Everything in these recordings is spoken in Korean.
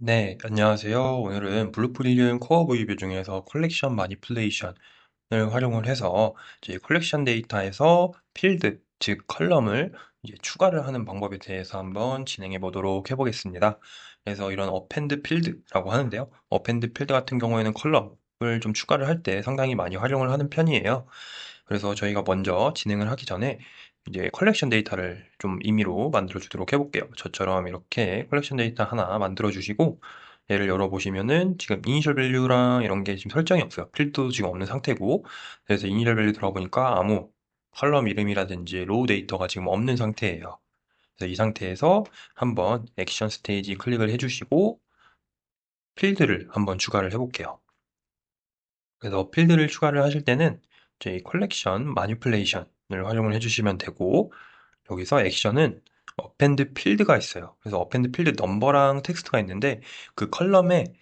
네, 안녕하세요. 오늘은 블루프리즘 코어 브이뷰 중에서 컬렉션 마니플레이션을 활용을 해서 이제 컬렉션 데이터에서 필드, 즉 컬럼을 이제 추가를 하는 방법에 대해서 한번 진행해 보도록 해보겠습니다. 그래서 이런 어펜드 필드라고 하는데요. 어펜드 필드 같은 경우에는 컬럼을 좀 추가를 할 때 상당히 많이 활용을 하는 편이에요. 그래서 저희가 먼저 진행을 하기 전에 이제 컬렉션 데이터를 좀 임의로 만들어 주도록 해볼게요. 저처럼 이렇게 컬렉션 데이터 하나 만들어 주시고 얘를 열어보시면은 지금 이니셜 밸류랑 이런 게 지금 설정이 없어요. 필드도 지금 없는 상태고 그래서 이니셜 밸류 들어보니까 아무 컬럼 이름이라든지 로우 데이터가 지금 없는 상태예요. 그래서 이 상태에서 한번 액션 스테이지 클릭을 해주시고 필드를 한번 추가를 해볼게요. 그래서 필드를 추가를 하실 때는 저희 컬렉션 마니플레이션을 활용을 해주시면 되고 여기서 액션은 어펜드 필드가 있어요. 그래서 어펜드 필드 넘버랑 텍스트가 있는데 그 컬럼에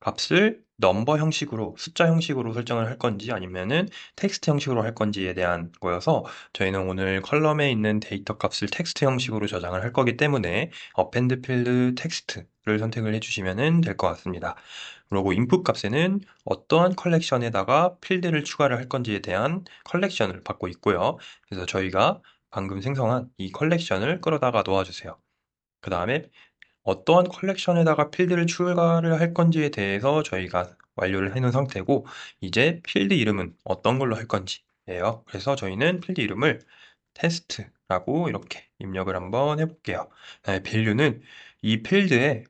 값을 넘버 형식으로 숫자 형식으로 설정을 할 건지 아니면은 텍스트 형식으로 할 건지에 대한 거여서 저희는 오늘 컬럼에 있는 데이터 값을 텍스트 형식으로 저장을 할 거기 때문에 append 필드 텍스트 를 선택을 해주시면 될 것 같습니다. 그리고 input 값에는 어떠한 컬렉션에다가 필드를 추가를 할 건지에 대한 컬렉션을 받고 있고요. 그래서 저희가 방금 생성한 이 컬렉션을 끌어다가 놓아주세요. 그 다음에 어떠한 컬렉션에다가 필드를 추가를 할 건지에 대해서 저희가 완료를 해놓은 상태고 이제 필드 이름은 어떤 걸로 할 건지예요. 그래서 저희는 필드 이름을 테스트라고 이렇게 입력을 한번 해볼게요. 네, 밸류는 이 필드에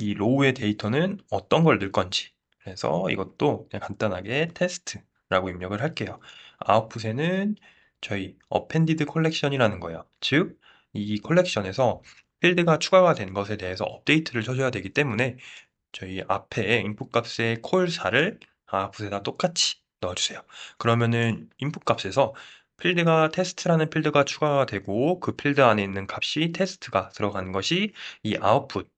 이 로우의 데이터는 어떤 걸 넣을 건지 그래서 이것도 그냥 간단하게 테스트라고 입력을 할게요. 아웃풋에는 저희 appended collection이라는 거예요. 즉, 이 컬렉션에서 필드가 추가가 된 것에 대해서 업데이트를 쳐줘야 되기 때문에 저희 앞에 input 값의 콜4를 output에다 똑같이 넣어주세요. 그러면은 input 값에서 필드가 테스트라는 필드가 추가가 되고 그 필드 안에 있는 값이 테스트가 들어간 것이 이 output,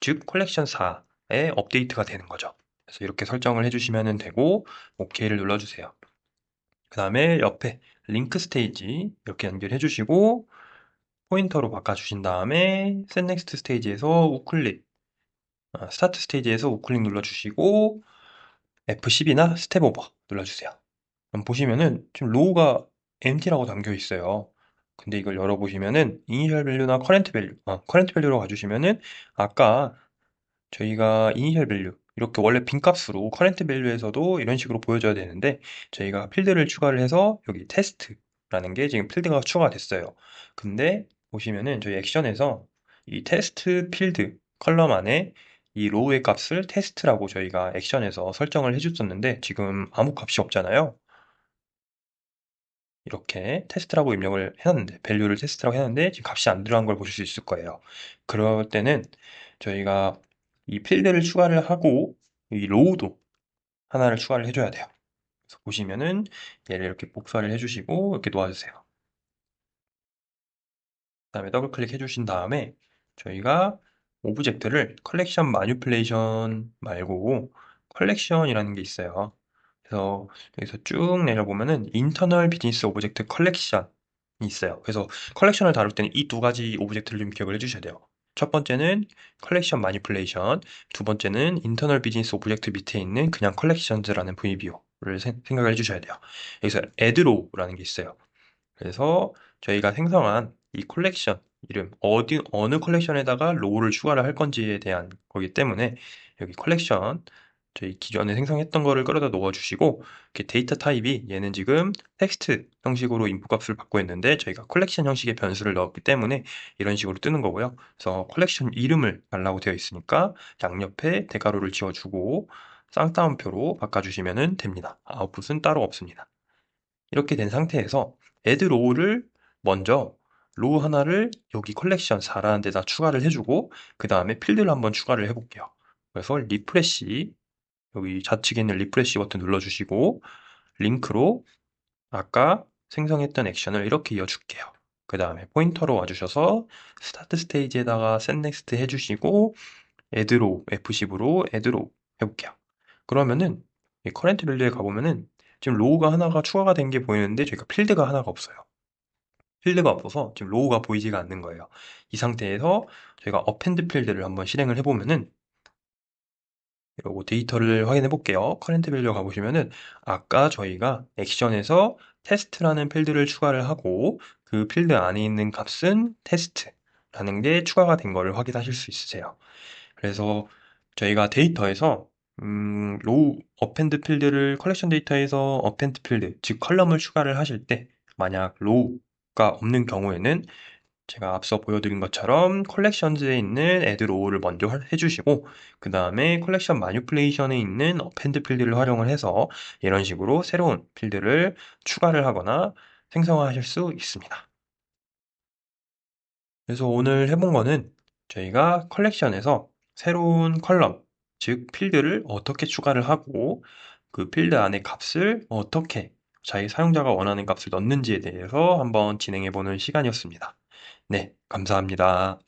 즉 컬렉션 4에 업데이트가 되는 거죠. 그래서 이렇게 설정을 해주시면 되고 OK를 눌러주세요. 그 다음에 옆에 링크 스테이지 이렇게 연결해 주시고 포인터로 바꿔주신 다음에 next 스테이지에서 우클릭 아, 스타트 스테이지에서 우클릭 눌러주시고 F10이나 스텝 오버 눌러주세요. 보시면은 지금 로우가 empty라고 담겨 있어요. 근데 이걸 열어보시면은 이니셜 밸류나 커렌트 밸류, 아, 커렌트 밸류로 가주시면은 아까 저희가 이니셜 밸류 이렇게 원래 빈값으로 커렌트 밸류에서도 이런 식으로 보여줘야 되는데 저희가 필드를 추가를 해서 여기 테스트라는 게 지금 필드가 추가가 됐어요. 근데 보시면은 저희 액션에서 이 테스트 필드 컬럼 안에 이 로우의 값을 테스트라고 저희가 액션에서 설정을 해줬었는데 지금 아무 값이 없잖아요. 이렇게 테스트라고 입력을 해놨는데 밸류를 테스트라고 해놨는데 지금 값이 안 들어간 걸 보실 수 있을 거예요. 그럴 때는 저희가 이 필드를 추가를 하고 이 로우도 하나를 추가를 해줘야 돼요. 그래서 보시면은 얘를 이렇게 복사를 해주시고 이렇게 놓아주세요. 그 다음에 더블 클릭 해주신 다음에 저희가 오브젝트를 컬렉션 마니플레이션 말고 컬렉션이라는 게 있어요. 그래서 여기서 쭉 내려보면은 인터널 비즈니스 오브젝트 컬렉션이 있어요. 그래서 컬렉션을 다룰 때는 이 두 가지 오브젝트를 좀 기억을 해주셔야 돼요. 첫 번째는 컬렉션 마니플레이션, 두 번째는 인터널 비즈니스 오브젝트 밑에 있는 그냥 컬렉션즈라는 VBO를 생각을 해주셔야 돼요. 여기서 addrow라는 게 있어요. 그래서 저희가 생성한 이 컬렉션 이름 어디 어느 컬렉션에다가 로우를 추가를 할 건지에 대한 거기 때문에 여기 컬렉션 저희 기존에 생성했던 거를 끌어다 놓아주시고 데이터 타입이 얘는 지금 텍스트 형식으로 인풋 값을 받고 있는데 저희가 컬렉션 형식의 변수를 넣었기 때문에 이런 식으로 뜨는 거고요. 그래서 컬렉션 이름을 달라고 되어 있으니까 양옆에 대괄호를 지워주고 쌍따옴표로 바꿔주시면 됩니다. 아웃풋은 따로 없습니다. 이렇게 된 상태에서 add row를 먼저 로우 하나를 여기 컬렉션 4라는 데다 추가를 해주고 그 다음에 필드를 한번 추가를 해볼게요. 그래서 리프레시 여기 좌측에 있는 리프레시 버튼 눌러주시고 링크로 아까 생성했던 액션을 이렇게 이어줄게요. 그 다음에 포인터로 와주셔서 스타트 스테이지에다가 set next 해주시고 add로 F10으로 add로 해볼게요. 그러면은 이 current value에 가보면은 지금 로우가 하나가 추가가 된 게 보이는데 저희가 필드가 하나가 없어요. 필드가 없어서 지금 로우가 보이지가 않는 거예요. 이 상태에서 저희가 append 필드를 한번 실행을 해보면은 이러고 데이터를 확인해 볼게요. 커렌트 밸류 가보시면은 아까 저희가 액션에서 테스트라는 필드를 추가를 하고 그 필드 안에 있는 값은 테스트라는 게 추가가 된 거를 확인하실 수 있으세요. 그래서 저희가 데이터에서 음, 로우 어펜드 필드를 컬렉션 데이터에서 어펜드 필드, 즉 컬럼을 추가를 하실 때 만약 로우가 없는 경우에는 제가 앞서 보여드린 것처럼 컬렉션즈에 있는 add row를 먼저 할- 해주시고 그 다음에 컬렉션 마니플레이션에 있는 append 필드를 활용을 해서 이런 식으로 새로운 필드를 추가를 하거나 생성하실 수 있습니다. 그래서 오늘 해본 거는 저희가 컬렉션에서 새로운 컬럼, 즉 필드를 어떻게 추가를 하고 그 필드 안에 값을 어떻게 자기 사용자가 원하는 값을 넣는지에 대해서 한번 진행해 보는 시간이었습니다. 네, 감사합니다.